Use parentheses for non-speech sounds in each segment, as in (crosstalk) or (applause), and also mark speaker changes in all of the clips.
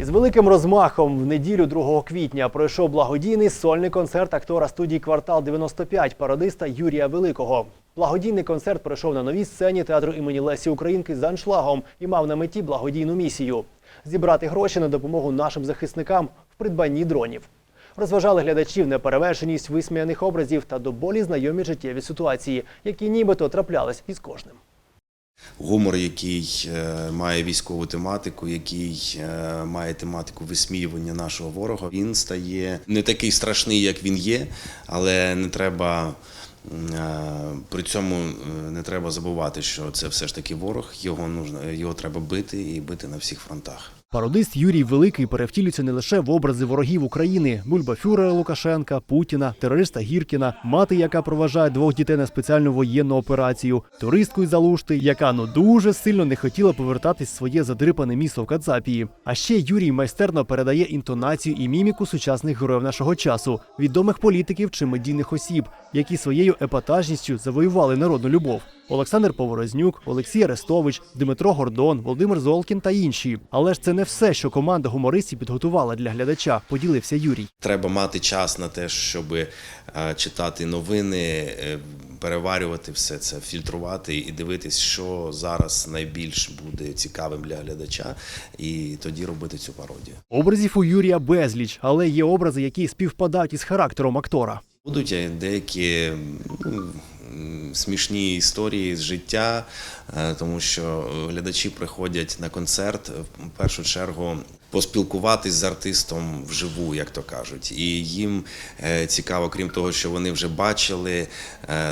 Speaker 1: Із великим розмахом в неділю 2 квітня пройшов благодійний сольний концерт актора студії Квартал 95 пародиста Юрія Великого. Благодійний концерт пройшов на новій сцені театру імені Лесі Українки з аншлагом і мав на меті благодійну місію зібрати гроші на допомогу нашим захисникам в придбанні дронів. Розважали глядачів неперевершеність висміяних образів та до болі знайомі життєві ситуації, які нібито траплялись із кожним.
Speaker 2: Гумор, який е, має військову тематику, який е, має тематику висміювання нашого ворога, він стає не такий страшний, як він є, але не треба. е, При цьому не треба забувати, що це все ж таки ворог. Його нужно його треба бити і бити на всіх фронтах.
Speaker 1: Пародист Юрій Великий перевтілюється не лише в образи ворогів України: бульбафюрера Лукашенка, Путіна, терориста Гіркіна, мати, яка проважає двох дітей на спеціальну воєнну операцію, туристку із Залушти, яка ну дуже сильно не хотіла повертатись в своє задрипане місто в Кацапії. А ще Юрій майстерно передає інтонацію і міміку сучасних героїв нашого часу, відомих політиків чи медійних осіб, які своєю епатажністю завоювали народну любов. Олександр Поворознюк, Олексій Арестович, Дмитро Гордон, Володимир Золкін та інші. Але ж це не все, що команда гумористів підготувала для глядача. Поділився Юрій.
Speaker 2: Треба мати час на те, щоб е, читати новини, е, переварювати все це, фільтрувати і дивитись, що зараз найбільш буде цікавим для глядача, і тоді робити цю пародію.
Speaker 1: Образів у Юрія безліч, але є образи, які співпадають із характером актора.
Speaker 2: Будуть е, деякі ну, смішні історії з життя, е, тому що глядачі приходять на концерт е, в першу чергу поспілкуватись з артистом вживу, як то кажуть. І їм е, цікаво, крім того, що вони вже бачили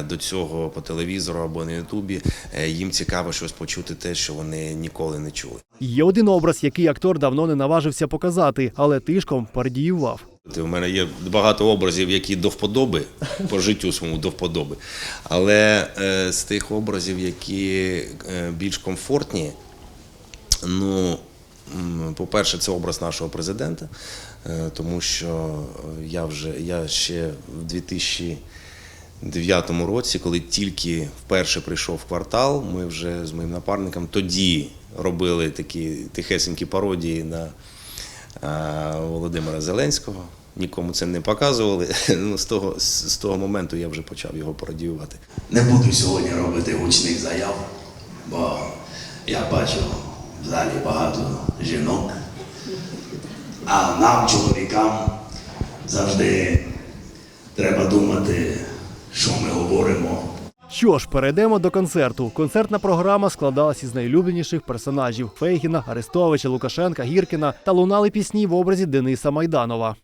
Speaker 2: до цього по телевізору або на Ютубі, їм цікаво щось почути те, що вони ніколи не чули.
Speaker 1: Є один образ, який актор давно не наважився показати, але тишком пародіював.
Speaker 2: У мене є багато образів, які до вподоби по життю своєму до вподоби. Але е, з тих образів, які е, більш комфортні, ну, по-перше, це образ нашого президента, е, тому що е, я вже я ще в 2009 році, коли тільки вперше прийшов в квартал, ми вже з моїм напарником тоді робили такі тихесенькі пародії на а, Володимира Зеленського. Нікому це не показували. (laughs) Ну, з, того, з, з того моменту я вже почав його пародіювати.
Speaker 3: Не буду сьогодні робити гучних заяв, бо я бачу в залі багато жінок. А нам, чоловікам, завжди треба думати, що ми говоримо.
Speaker 1: Що ж, перейдемо до концерту. Концертна програма складалась із найулюбленіших персонажів Фейгіна, Арестовича, Лукашенка, Гіркіна та лунали пісні в образі Дениса Майданова.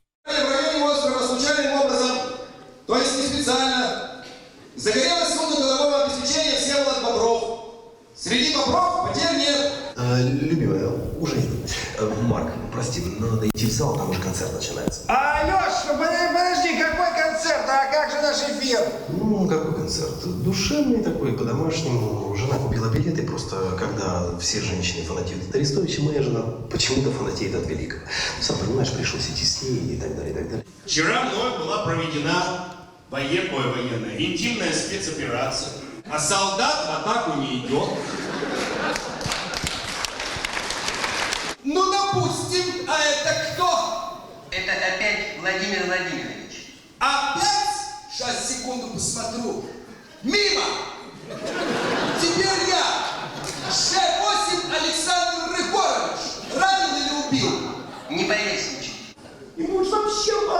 Speaker 4: Любимая, уже иду. Э, Марк, прости, надо идти в зал, там уже концерт начинается.
Speaker 5: Алеш, подожди, какой концерт, а как же наш эфир?
Speaker 4: Ну, какой концерт? Душевный такой, по-домашнему. Жена купила билеты, просто когда все женщины фанатеют от Арестовича, моя жена почему-то фанатеет от Великого. Сам понимаешь, пришлось идти с ней и так далее, и так далее.
Speaker 6: Вчера мной была проведена воен- ой, военная, интимная спецоперация. А солдат в атаку не идет.
Speaker 5: Ну, допустим, а это кто?
Speaker 7: Это опять Владимир Владимирович.
Speaker 5: Опять? Сейчас, секунду посмотрю. Мимо! Теперь я. Ш-8 Александр Григорович. Ранен или убил?
Speaker 7: Не повесничай.
Speaker 5: Ему же вообще в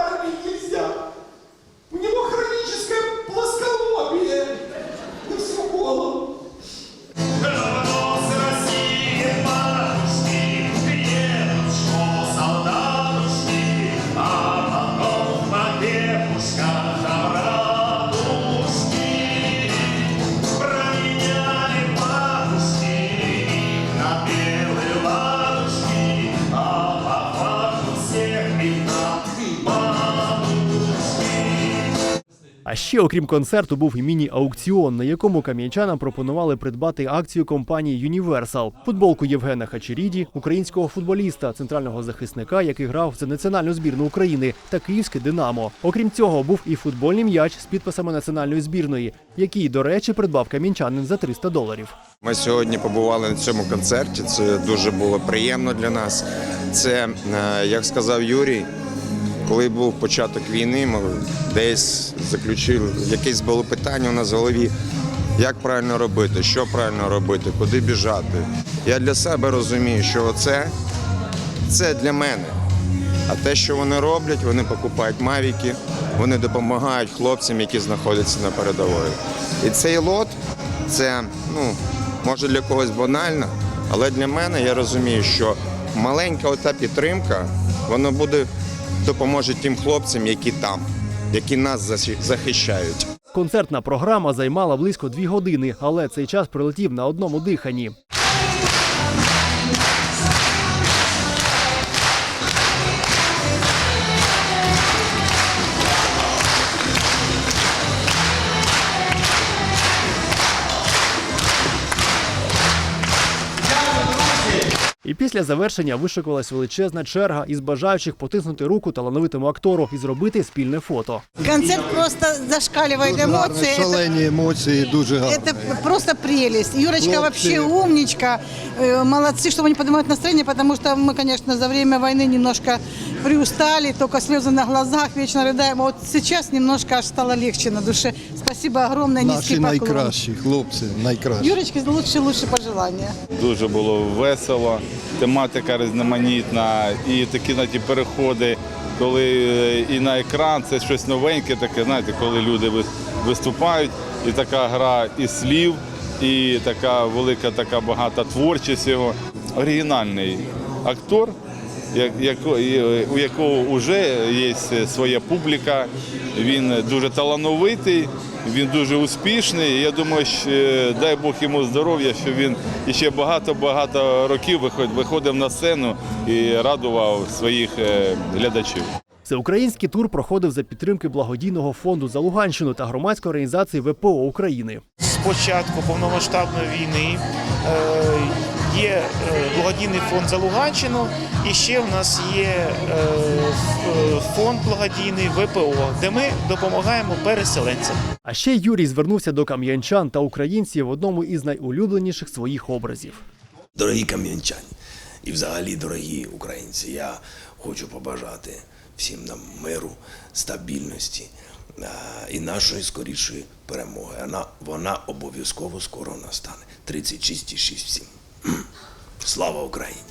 Speaker 6: А
Speaker 1: ще, окрім концерту, був і міні-аукціон, на якому кам'янчанам пропонували придбати акцію компанії Universal, футболку Євгена Хачеріді, українського футболіста, центрального захисника, який грав за національну збірну України, та київське Динамо. Окрім цього, був і футбольний м'яч з підписами національної збірної, який, до речі, придбав кам'янчанин за 300 доларів.
Speaker 8: Ми сьогодні побували на цьому концерті. Це дуже було приємно для нас. Це, е, як сказав Юрій, коли був початок війни, ми десь заключили якесь було питання у нас в голові. Як правильно робити, що правильно робити, куди біжати. Я для себе розумію, що це, це для мене. А те, що вони роблять, вони покупають мавіки, вони допомагають хлопцям, які знаходяться на передової. І цей лот це ну, може для когось банально, але для мене я розумію, що маленька ота підтримка, вона буде допоможе тим хлопцям, які там, які нас захищають.
Speaker 1: Концертна програма займала близько дві години, але цей час прилетів на одному диханні. після завершення вишикувалась величезна черга із бажаючих потиснути руку талановитому актору і зробити спільне фото.
Speaker 9: Концерт просто зашкаливает эмоции. Это,
Speaker 10: Шалені емоції, дуже гарно.
Speaker 9: это просто прелесть. Юрочка
Speaker 10: Хлопцы.
Speaker 9: вообще умничка. Э, Молодцы, что они поднимают настроение, потому что мы, конечно, за время войны немножко приустали, только слезы на глазах, вечно рыдаем. А Вот сейчас немножко аж стало легче на душе. Спасибо огромное,
Speaker 10: Наші
Speaker 9: низкий поклон.
Speaker 10: найкращі хлопці, найкращі.
Speaker 9: Юрочке лучшие-лучшие пожелания.
Speaker 11: Дуже було весело, тематика різноманітна, і такі на ті переходи, коли е, і на екран це щось новеньке, таке, знаєте, коли люди виступають, і така гра і слів, і така велика, така багата творчість його. Оригінальний актор, у якого вже є своя публіка, він дуже талановитий, він дуже успішний. Я думаю, що е, дай Бог йому здоров'я, що він ще багато-багато років виход- виходив на сцену і радував своїх е, глядачів.
Speaker 1: Всеукраїнський тур проходив за підтримки благодійного фонду за Луганщину та громадської організації ВПО України.
Speaker 12: з початку повномасштабної війни е, є е, благодійний фонд за Луганщину, і ще в нас є е, е, фонд благодійний ВПО, де ми допомагаємо переселенцям.
Speaker 1: А ще Юрій звернувся до кам'янчан та українців в одному із найулюбленіших своїх образів.
Speaker 3: Дорогі кам'янчані і взагалі дорогі українці, я хочу побажати всім нам миру, стабільності і нашої скорішої перемоги. Вона, вона обов'язково скоро настане. 36,6 всім. Слава Україні!